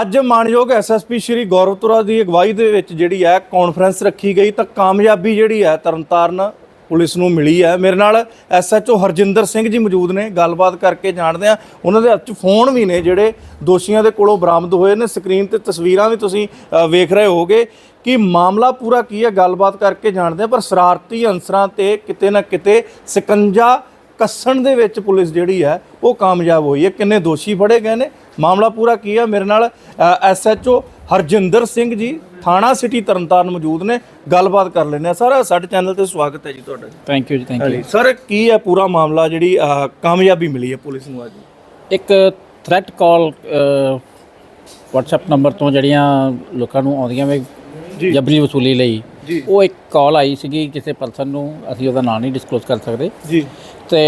ਅੱਜ ਮਾਨਯੋਗ ਐਸਐਸਪੀ ਸ਼੍ਰੀ ਗੌਰਵਪੁਰਾ ਦੀ ਅਗਵਾਈ ਦੇ ਵਿੱਚ ਜਿਹੜੀ ਹੈ ਕਾਨਫਰੰਸ ਰੱਖੀ ਗਈ ਤਾਂ ਕਾਮਯਾਬੀ ਜਿਹੜੀ ਹੈ ਤਰਨਤਾਰਨ ਪੁਲਿਸ ਨੂੰ ਮਿਲੀ ਹੈ। ਮੇਰੇ ਨਾਲ ਐਸਐਚਓ ਹਰਜਿੰਦਰ ਸਿੰਘ ਜੀ ਮੌਜੂਦ ਨੇ, ਗੱਲਬਾਤ ਕਰਕੇ ਜਾਣਦੇ ਆ ਉਹਨਾਂ ਦੇ ਹੱਥ 'ਚ ਫੋਨ ਵੀ ਨੇ ਜਿਹੜੇ ਦੋਸ਼ੀਆਂ ਦੇ ਕੋਲੋਂ ਬਰਾਮਦ ਹੋਏ ਨੇ। ਸਕਰੀਨ ਤੇ ਤਸਵੀਰਾਂ ਵੀ ਤੁਸੀਂ ਵੇਖ ਰਹੇ ਹੋਗੇ ਕਿ ਮਾਮਲਾ ਪੂਰਾ ਕੀ ਹੈ, ਗੱਲਬਾਤ ਕਰਕੇ ਜਾਣਦੇ ਆ ਪਰ ਸ਼ਰਾਰਤੀ ਅੰਸਰਾਂ ਤੇ ਕਿਤੇ ਨਾ ਕਿਤੇ ਸਕੰਜਾ ਕੱਸਣ ਦੇ ਵਿੱਚ ਪੁਲਿਸ ਜਿਹੜੀ ਹੈ ਉਹ ਕਾਮਯਾਬ ਹੋਈ ਹੈ। ਕਿੰਨੇ ਦੋਸ਼ੀ ਫੜੇ ਗਏ ਨੇ ਮਾਮਲਾ ਪੂਰਾ ਕੀ ਹੈ? ਮੇਰੇ ਨਾਲ ਐਸਐਚਓ ਹਰਜਿੰਦਰ ਸਿੰਘ ਜੀ ਥਾਣਾ ਸਿਟੀ ਤਰਨਤਾਰਨ ਮੌਜੂਦ ਨੇ। ਗੱਲਬਾਤ ਕਰ ਲੈਂਦੇ ਆ ਸਰ ਸਾਡੇ ਚੈਨਲ ਤੇ ਸਵਾਗਤ ਹੈ ਜੀ ਤੁਹਾਡਾ। ਥੈਂਕ ਯੂ ਜੀ ਥੈਂਕ ਯੂ ਸਰ ਕੀ ਹੈ ਪੂਰਾ ਮਾਮਲਾ ਜਿਹੜੀ ਕਾਮਯਾਬੀ ਮਿਲੀ ਹੈ ਪੁਲਿਸ ਨੂੰ ਅੱਜ? ਇੱਕ ਥ੍ਰੈਟ ਕਾਲ WhatsApp ਨੰਬਰ ਤੋਂ ਜਿਹੜੀਆਂ ਲੋਕਾਂ ਨੂੰ ਆਉਂਦੀਆਂ ਵੇ ਜਬਰੀ ਵਸੂਲੀ ਲਈ। ਉਹ ਇੱਕ ਕਾਲ ਆਈ ਸੀਗੀ ਕਿਸੇ ਪਰਸਨ ਨੂੰ। ਅਸੀਂ ਉਹਦਾ ਨਾਮ ਨਹੀਂ ਡਿਸਕਲੋਜ਼ ਕਰ ਸਕਦੇ। ਜੀ। ਤੇ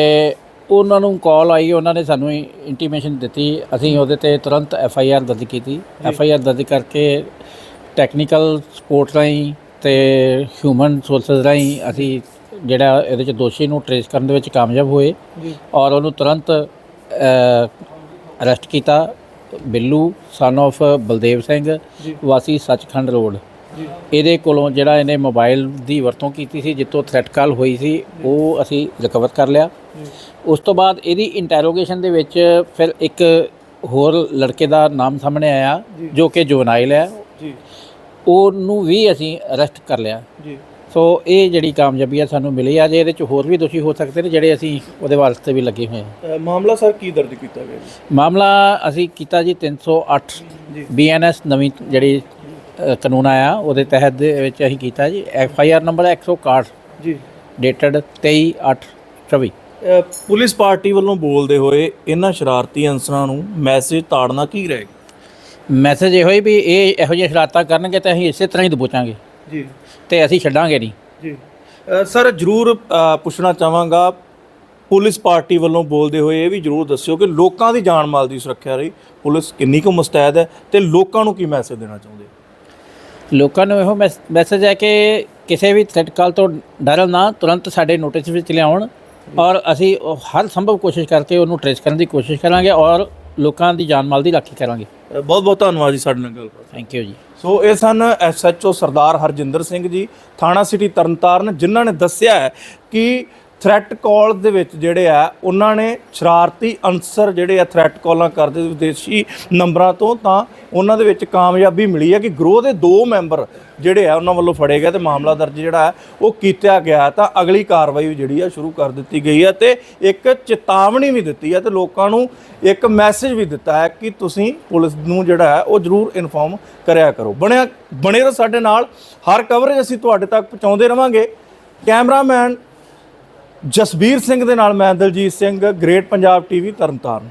ਉਹਨਾਂ ਨੂੰ ਕਾਲ ਆਈ ਉਹਨਾਂ ਨੇ ਸਾਨੂੰ ਇੰਟੀਮੇਸ਼ਨ ਦਿੱਤੀ। ਅਸੀਂ ਉਹਦੇ ਤੇ ਤੁਰੰਤ ਐਫ ਆਈ ਆਰ ਦਰਜ ਕੀਤੀ। ਐਫ ਆਈ ਆਰ ਦਰਜ ਕਰਕੇ ਟੈਕਨੀਕਲ ਸਪੋਰਟ ਰਾਹੀਂ ਤੇ ਹਿਊਮਨ ਸੋਰਸਸ ਰਾਹੀਂ ਅਸੀਂ ਜਿਹੜਾ ਇਹਦੇ ਚ ਦੋਸ਼ੀ ਨੂੰ ਟ੍ਰੇਸ ਕਰਨ ਦੇ ਵਿੱਚ ਕਾਮਯਾਬ ਹੋਏ ਔਰ ਉਹਨੂੰ ਤੁਰੰਤ ਅਰੈਸਟ ਕੀਤਾ। ਬਿੱਲੂ ਸਨ of ਬਲਦੇਵ ਸਿੰਘ ਵਾਸੀ ਸੱਚਖੰਡ ਰੋਡ। ਇਹਦੇ ਕੋਲੋਂ ਜਿਹੜਾ ਇਹਨੇ ਮੋਬਾਈਲ ਦੀ ਵਰਤੋਂ ਕੀਤੀ ਸੀ ਜਿੱਤੋਂ ਥ੍ਰੈਟ ਕਾਲ ਹੋਈ ਸੀ ਉਹ ਅਸੀਂ ਰਿਕਵਰ ਕਰ ਲਿਆ। ਉਸ ਤੋਂ ਬਾਅਦ ਇਹਦੀ ਇੰਟਰੋਗੇਸ਼ਨ ਦੇ ਵਿੱਚ ਫਿਰ ਇੱਕ ਹੋਰ ਲੜਕੇ ਦਾ ਨਾਮ ਸਾਹਮਣੇ ਆਇਆ ਜੋ। ਕਿ ਜੁਵਨਾਈਲ ਹੈ। ਜੀ। ਉਹਨੂੰ ਵੀ ਅਸੀਂ ਅਰੈਸਟ ਕਰ ਲਿਆ। ਜੀ। ਸੋ ਇਹ ਜਿਹੜੀ ਕਾਮਯਾਬੀ ਆ ਸਾਨੂੰ ਮਿਲੀ ਆ ਜੇ ਇਹਦੇ ਚ ਹੋਰ ਵੀ ਦੋਸ਼ੀ ਹੋ ਸਕਦੇ ਨੇ ਜਿਹੜੇ ਅਸੀਂ ਉਹਦੇ ਵਾਸਤੇ ਵੀ ਲੱਗੇ ਹੋਏ ਅਹ, ਮਾਮਲਾ ਸਰ ਕੀ ਦਰਜ ਕੀਤਾ ਗਿਆ ਜੀ? ਮਾਮਲਾ ਅਸੀਂ ਕੀਤਾ ਜੀ 308 ਜੀ। ਬੀਐਨਐਸ ਨਵੀਂ ਜਿਹੜੀ ਕਾਨੂੰਨ ਆਇਆ ਉਹਦੇ ਤਹਿਤ ਦੇ ਵਿੱਚ ਅਸੀਂ ਕੀਤਾ ਜੀ ਐਫ ਆਈ ਆਰ ਨੰਬਰ 161 ਜੀ। ਡੇਟਡ 23/8/24 ਅਹ, ਪੁਲਿਸ ਪਾਰਟੀ ਵੱਲੋਂ ਬੋਲਦੇ ਹੋਏ ਇਹਨਾਂ ਸ਼ਰਾਰਤੀ ਅੰਸਰਾਂ ਨੂੰ ਮੈਸੇਜ ਤਾੜਨਾ ਕੀ ਰਹੇਗਾ ਮੈਸੇਜ ਇਹੋ ਹੀ ਵੀ ਇਹ ਇਹੋ ਜਿਹੀਆਂ ਸ਼ਰਾਰਤਾਂ ਕਰਨਗੇ ਤਾਂ ਅਸੀਂ ਇਸੇ ਤਰ੍ਹਾਂ ਹੀ ਦਬੋਚਾਂਗੇ। ਜੀ। ਤੇ ਅਸੀਂ ਛੱਡਾਂਗੇ ਨਹੀਂ। ਜੀ। ਸਰ ਜਰੂਰ ਪੁੱਛਣਾ ਚਾਹਾਂਗਾ ਪੁਲਿਸ ਪਾਰਟੀ ਵੱਲੋਂ ਬੋਲਦੇ ਹੋਏ ਇਹ ਵੀ ਜਰੂਰ ਦੱਸਿਓ ਕਿ ਲੋਕਾਂ ਦੀ ਜਾਨ ਮਾਲ ਦੀ ਸੁਰੱਖਿਆ ਲਈ ਪੁਲਿਸ ਕਿੰਨੀ ਕੁ ਮੁਸਤੈਦ ਹੈ ਤੇ ਲੋਕਾਂ ਨੂੰ ਕੀ ਮੈਸੇਜ ਦੇਣਾ ਚਾਹੁੰਦੇ ਲੋਕਾਂ ਨੂੰ ਇਹੋ ਮੈਸੇਜ ਹੈ ਕਿ ਕਿਸੇ ਵੀ ਥ੍ਰੈਟ ਕਾਲ ਤੋਂ ਡਰਨ ਨਾ ਤੁਰੰਤ ਸਾਡੇ ਨੋਟਿਸ ਵਿੱਚ ਲਿਆਉਣ ਔਰ ਅਸੀਂ ਹਰ ਸੰਭਵ ਕੋਸ਼ਿਸ਼ ਕਰਕੇ ਉਹਨੂੰ ਟ੍ਰੇਸ ਕਰਨ ਦੀ ਕੋਸ਼ਿਸ਼ ਕਰਾਂਗੇ ਔਰ ਲੋਕਾਂ ਦੀ ਜਾਨ ਮਾਲ ਦੀ ਰਾਖੀ ਕਰਾਂਗੇ। ਬਹੁਤ ਬਹੁਤ ਧੰਨਵਾਦ ਜੀ ਸਾਡੇ ਨਾਲ ਗੱਲ ਥੈਂਕ ਯੂ ਜੀ। ਸੋ ਇਹ ਸਨ ਐਸਐਚਓ ਸਰਦਾਰ ਹਰਜਿੰਦਰ ਸਿੰਘ ਜੀ ਥਾਣਾ ਸਿਟੀ ਤਰਨਤਾਰਨ ਜਿਨ੍ਹਾਂ ਨੇ ਦੱਸਿਆ ਹੈ ਕਿ ਥ੍ਰੈਟ ਕਾਲ ਦੇ ਵਿੱਚ ਜਿਹੜੇ ਆ, ਉਹਨਾਂ ਨੇ ਸ਼ਰਾਰਤੀ ਅਨਸਰ ਜਿਹੜੇ ਆ ਥ੍ਰੈਟ ਕਾਲਾਂ ਕਰਦੇ ਵਿਦੇਸ਼ੀ ਨੰਬਰਾਂ ਤੋਂ, ਤਾਂ ਉਹਨਾਂ ਦੇ ਵਿੱਚ ਕਾਮਯਾਬੀ ਮਿਲੀ ਹੈ ਕਿ ਗਰੋਹ ਦੇ ਦੋ ਮੈਂਬਰ ਜਿਹੜੇ ਆ, ਉਹਨਾਂ ਵੱਲੋਂ ਫੜੇ ਗਏ ਤੇ ਮਾਮਲਾ ਦਰਜ ਜਿਹੜਾ ਹੈ, ਉਹ ਕੀਤਾ ਗਿਆ ਤਾਂ ਅਗਲੀ ਕਾਰਵਾਈ ਵੀ ਜਿਹੜੀ ਆ, ਸ਼ੁਰੂ ਕਰ ਦਿੱਤੀ ਗਈ ਹੈ ਤੇ ਇੱਕ ਚੇਤਾਵਨੀ ਵੀ ਦਿੱਤੀ ਹੈ ਤੇ ਲੋਕਾਂ ਨੂੰ ਇੱਕ ਮੈਸੇਜ ਵੀ ਦਿੱਤਾ ਹੈ ਕਿ ਤੁਸੀਂ ਪੁਲਿਸ ਨੂੰ ਜਿਹੜਾ ਹੈ, ਉਹ ਜ਼ਰੂਰ ਇਨਫੋਰਮ ਕਰਿਆ ਕਰੋ। ਬਣਿਆ, ਬਣੇ ਰਹੋ ਸਾਡੇ ਨਾਲ। ਹਰ ਕਵਰੇਜ ਅਸੀਂ ਤੁਹਾਡੇ ਤੱਕ ਪਹੁੰਚਾਉਂਦੇ ਰਵਾਂਗੇ। ਕੈਮਰਾਮੈਨ ਜਸਬੀਰ ਸਿੰਘ ਦੇ ਨਾਲ ਮੈਂ ਦਲਜੀਤ ਸਿੰਘ ਗ੍ਰੇਟ ਪੰਜਾਬ ਟੀਵੀ ਤਰਨਤਾਰਨ।